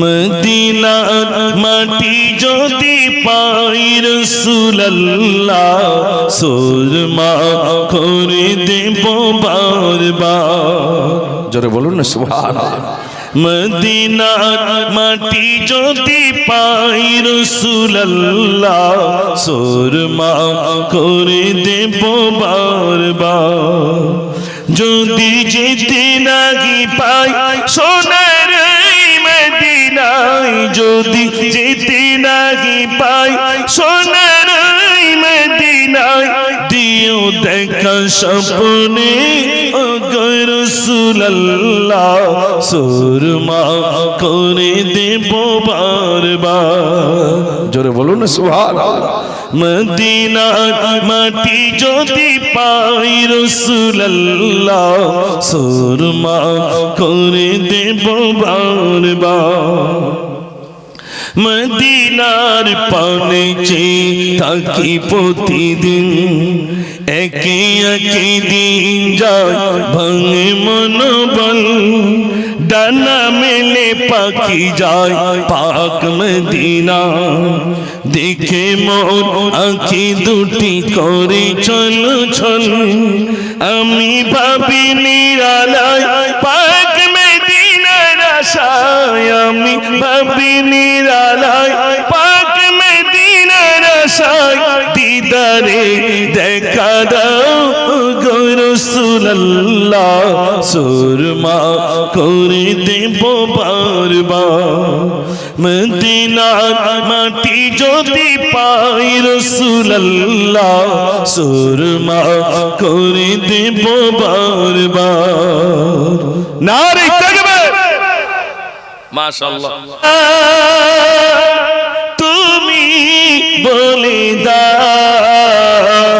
মদিনার মাটি যদি পাই রসুল্লাহ সুরমা করে দেব বারবার। জোরে বলুন না সুবহানাল্লাহ। মদিনার মাটি যদি পাই রসুল্লাহ সুরমা করে দেব বারবার। যদি যেতে নাগি পাই মদিনায় যদি যেতে নাগি পাই, সোনার মদিনায় দিও দেখা স্বপ্নে, অগর সুল্লাহ সুরমা করে দেব বারবার। জোরে বলুন সুবহানাল্লাহ। মদিনার মাটি যদি পাই রসুল্লাহ সুরমা করে দেব বারবার। মদিনার পানে চে থাকি প্রতিদিন। একে একে দিন যায় ভাঙে মনোবল। ডানা মেলে পাখি যায় পাক মদিনা। দেখে মোর আঁখি দুটি করে চল চল আমি ভাবি নিরালায় আশায় আমি ভাবি নিরালায়, পাক মদিনার আশায়, দিদারে দেখা দাও গো রাসূলুল্লাহ, সুরমা করে দেব বারবার। মদিনার মাটি যদি পাই রসুল্লাহ সুরমা করে দেব বারবার। নারী থাকবে মাশাআল্লাহ। তুমি বলে দাও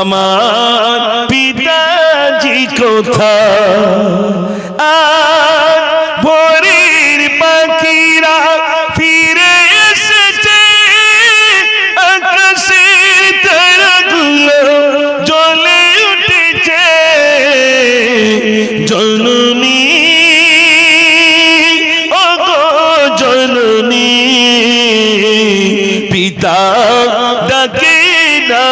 আমার পিতাজি কোথা আর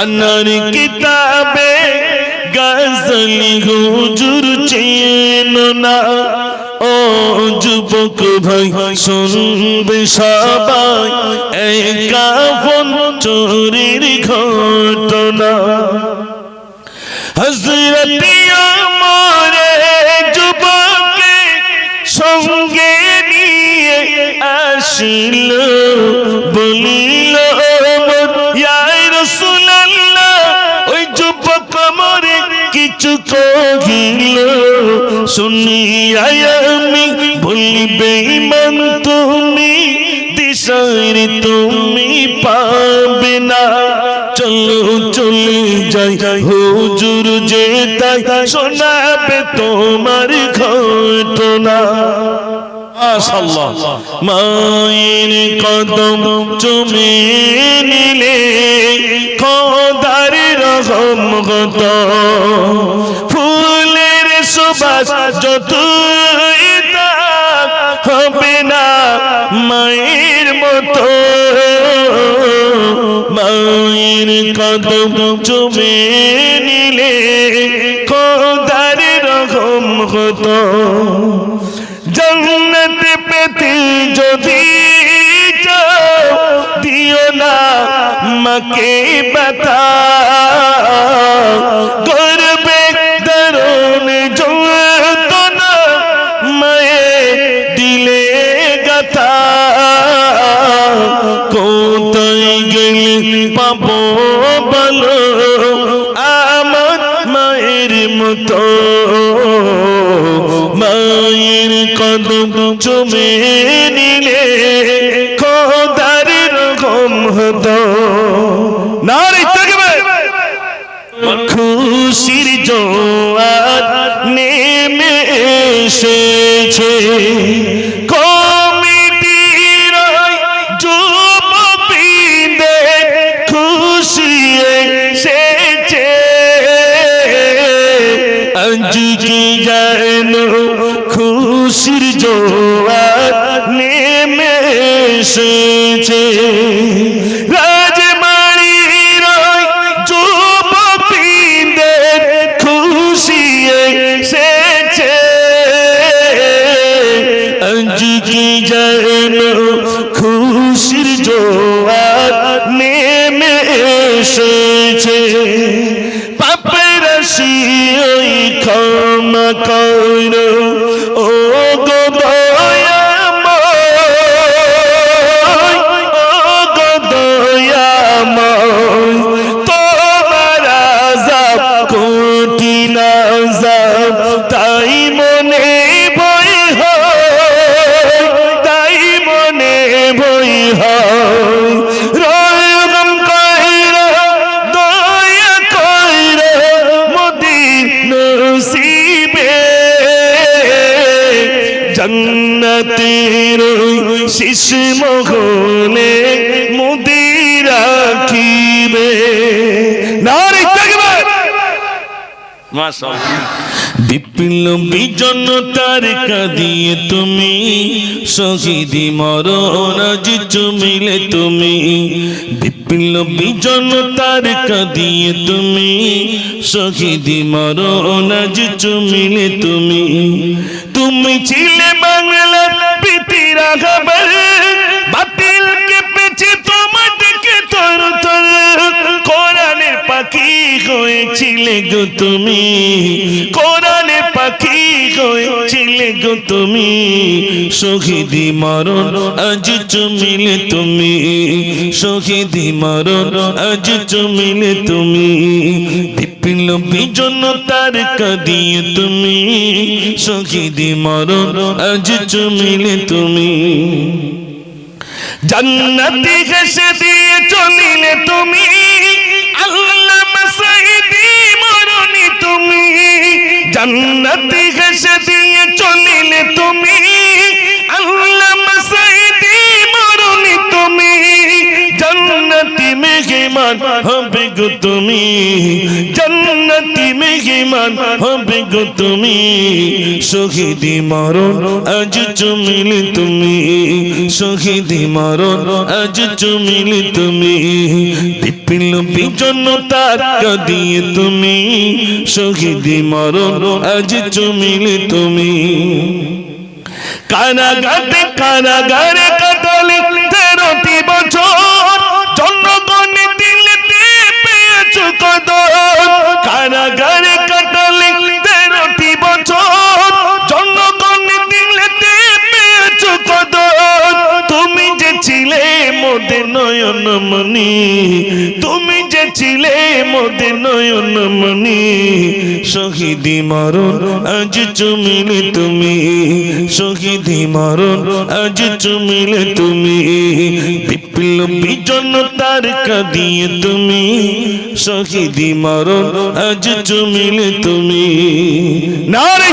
জানার কিতাবে গজলি হুজুর চেন না। ও যুবক ভাই, শুনবে সবাই, একা চোরির ঘটনা। হজরত আমারে যুবকে সঙ্গে নিয়ে আসিল, বলিল কহিল শুনি আমি বলিবে ইমান তুমি দিশার তুমি পাবে না চলো চলে যাই হুজুর যে তাই শোনাবে তোমার ঘটনা মায়ের কদম চুমে নিলে খোদার গত ফুলের সুবাস যত হবে না মায়ের মতো। মায়ের কদম চুমে নিলে খোদার রকম হতো। জন্নত পেতে যদি দিও না মাকে বতা মতো মায়ের কদম চুমে নিলে হতো। নারী থাকবে খুশির জোয়ার নেমে এসেছে। কমিটির জোয়ার নেমে এসেছে। রাজমাড়ির ওই খুশি এসেছে। আজ যেন খুশির জোয়ার নেমে এসেছে। পাপের ওই ক্ষমা কর আযাব, তাই মনে হয় তাই মনে হয়। রহম কইরা দয়া কইরা মদির নসিবে। জন্নতের শিশ মহলে বিপ্লবী জনতার কাঁদিয়ে তুমি শহীদি মরণ আজ চুমিলে তুমি। বিপ্লবী জনতার কাঁদিয়ে তুমি শহীদি মরণ আজ চুমিলে তুমি। তুমি ছিলে বাংলার প্রীতির তুমি? কোরআনের পাখি হয়েছিলে গো তুমি? শহীদি মরণ, আজ চুমিলে তুমি। শহীদি মরণ, আজ চুমিলে তুমি। বিপ্লবী জনতার কাঁদিয়ে তুমি। শহীদি মরণ, আজ চুমিলে তুমি। জান্নাতি ঘেসে দিয়ে জান্নাতি ঘেসে দিয়ে চলিলে তুমি। আল্লাহ মাসাইদি মরণি তুমি। জান্নাতি মেহমান হবে গো তুমি। জান্নাতি মেহমান হবে গো তুমি। শহীদি মরণ আজ চুমিলে তুমি। শহীদি মরণ আজ চুমিলে তুমি। বিপ্লবী জনতার দিয়ে তুমি শহীদি মরণ আজ চুমিলে তুমি। কারাগারে কারাগারে কাটালে তেরোটি বছর। শহীদি মরণ, আজ চুমিলে তুমি। শহীদি মরণ, আজ চুমিলে তুমি। বিপ্লবী জনতার কাঁদিয়ে তুমি। শহীদি মরণ, আজ চুমিলে তুমি। নারী